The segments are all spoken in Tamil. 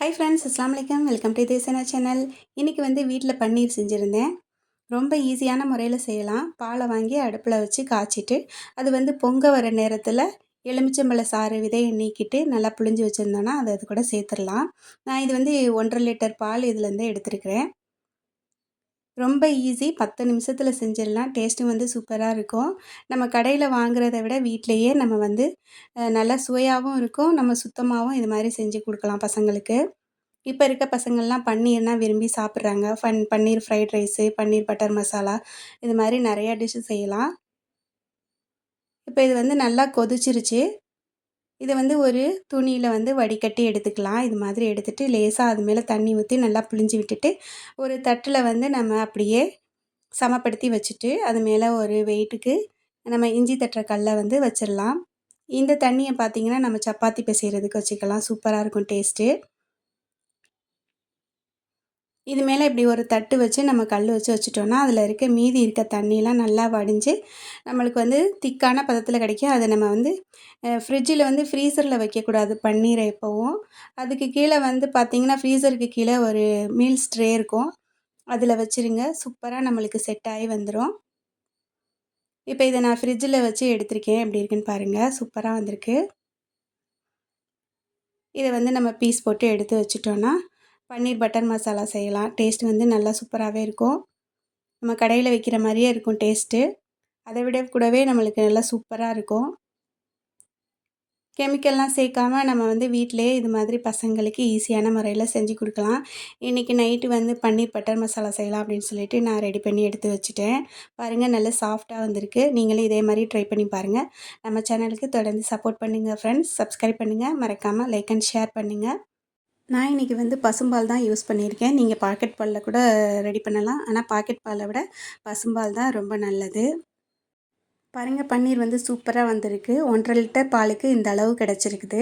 ஹை ஃப்ரெண்ட்ஸ் அஸ்லாம் வலைக்கம் வெல்கம் டு தேசனா சேனல் இன்றைக்கி வந்து வீட்டில் பன்னீர் செஞ்சுருந்தேன். ரொம்ப ஈஸியான முறையில் செய்யலாம். பாலை வாங்கி அடுப்பில் வச்சு காய்ச்சிட்டு அது வந்து பொங்க வர நேரத்தில் எலுமிச்சம்பழ சாறு விதையை நீக்கிட்டு நல்லா புளிஞ்சு வச்சுருந்தோன்னா அதை அது கூட சேர்த்துடலாம். நான் இது வந்து ஒன்றரை லிட்டர் பால் இதுலேருந்து எடுத்துருக்கிறேன். ரொம்ப ஈஸி. பத்து நிமிஷத்தில் செஞ்சிடலாம். டேஸ்ட்டும் வந்து சூப்பராக இருக்கும். நம்ம கடையில் வாங்குறத விட வீட்டிலையே நம்ம வந்து நல்லா சுவையாகவும் இருக்கும். நம்ம சுத்தமாகவும் இது மாதிரி செஞ்சு கொடுக்கலாம் பசங்களுக்கு. இப்போ இருக்க பசங்கள்லாம் பன்னீர்னால் விரும்பி சாப்பிட்றாங்க. Fun paneer fried rice paneer butter masala இது மாதிரி நிறையா டிஷ்ஷு செய்யலாம். இப்போ இது வந்து நல்லா கொதிச்சிருச்சு. இதை வந்து ஒரு துணியில் வந்து வடிகட்டி எடுத்துக்கலாம். இது மாதிரி எடுத்துகிட்டு லேசாக அது மேலே தண்ணி ஊற்றி நல்லா புளிஞ்சு விட்டுட்டு ஒரு தட்டில் வந்து நம்ம அப்படியே சமப்படுத்தி வச்சுட்டு அது மேலே ஒரு வெயிட்டுக்கு நம்ம இஞ்சி தட்டுற கல்லை வந்து வச்சிடலாம் இந்த தண்ணியை பார்த்திங்கன்னா நம்ம சப்பாத்தி பிசைகிறதுக்கு வச்சுக்கலாம். சூப்பராக இருக்கும் டேஸ்ட்டு. இது மேலே இப்படி ஒரு தட்டு வச்சு நம்ம கல் வச்சு வச்சுட்டோன்னா அதில் இருக்க மீதி இருக்க தண்ணியெலாம் நல்லா வடிஞ்சு நம்மளுக்கு வந்து திக்கான பதத்தில் கிடைக்கும். அதை நம்ம வந்து ஃப்ரிட்ஜில் வந்து ஃப்ரீசரில் வைக்கக்கூடாது. பன்னீரை எப்போவும். அதுக்கு கீழே வந்து பார்த்திங்கன்னா ஃப்ரீசருக்கு கீழே ஒரு மீல்ஸ் ட்ரே இருக்கும். அதில் வச்சுருங்க. சூப்பராக நம்மளுக்கு செட் ஆகி வந்துடும் இப்போ இதை நான் ஃப்ரிட்ஜில் வச்சு எடுத்திருக்கேன். எப்படி இருக்குன்னு பாருங்கள் சூப்பராக வந்திருக்கு. இதை வந்து நம்ம பீஸ் போட்டு எடுத்து வச்சுட்டோன்னா பன்னீர் பட்டர் மசாலா செய்யலாம். டேஸ்ட் வந்து நல்லா சூப்பராகவே இருக்கும். நம்ம கடையில் வைக்கிற மாதிரியே இருக்கும் டேஸ்ட்டு அதை விட கூடவே நம்மளுக்கு நல்லா சூப்பராக இருக்கும். கெமிக்கல்லாம் சேர்க்காம நம்ம வந்து வீட்டிலே இது மாதிரி பசங்களுக்கு ஈஸியான முறையில் செஞ்சு கொடுக்கலாம். இன்றைக்கி நைட்டு வந்து பன்னீர் பட்டர் மசாலா செய்யலாம் அப்படின்னு சொல்லிட்டு நான் ரெடி பண்ணி எடுத்து வச்சுட்டேன். பாருங்கள் நல்லா சாஃப்டாக வந்திருக்கு. நீங்களும் இதே மாதிரி ட்ரை பண்ணி பாருங்கள் நம்ம சேனலுக்கு தொடர்ந்து சப்போர்ட் பண்ணுங்கள் ஃப்ரெண்ட்ஸ் சப்ஸ்கிரைப் பண்ணுங்கள் மறக்காமல் லைக் அண்ட் ஷேர் பண்ணுங்கள் நான் இன்றைக்கி வந்து பசும்பால் தான் யூஸ் பண்ணியிருக்கேன். நீங்கள் பாக்கெட் பாலில் கூட ரெடி பண்ணலாம். ஆனால் பாக்கெட் பாலை விட பசும்பால் தான் ரொம்ப நல்லது. பாருங்கள் பன்னீர் வந்து சூப்பராக வந்திருக்கு. ஒன்றரை லிட்டர் பாலுக்கு இந்த அளவு கிடச்சிருக்குது.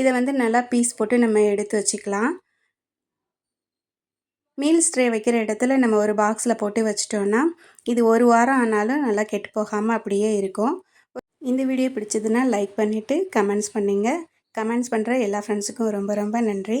இதை வந்து நல்லா பீஸ் போட்டு நம்ம எடுத்து வச்சுக்கலாம். மீல் ஸ்ட்ரே வைக்கிற இடத்துல நம்ம ஒரு பாக்ஸில் போட்டு வச்சிட்டோன்னா இது ஒரு வாரம் ஆனாலும் நல்லா கெட்டு போகாமல் அப்படியே இருக்கும். இந்த வீடியோ பிடிச்சதுன்னா லைக் பண்ணிவிட்டு கமெண்ட்ஸ் பண்ணுங்கள் கமெண்ட்ஸ் பண்ணுற எல்லா ஃப்ரெண்ட்ஸுக்கும் ரொம்ப ரொம்ப நன்றி.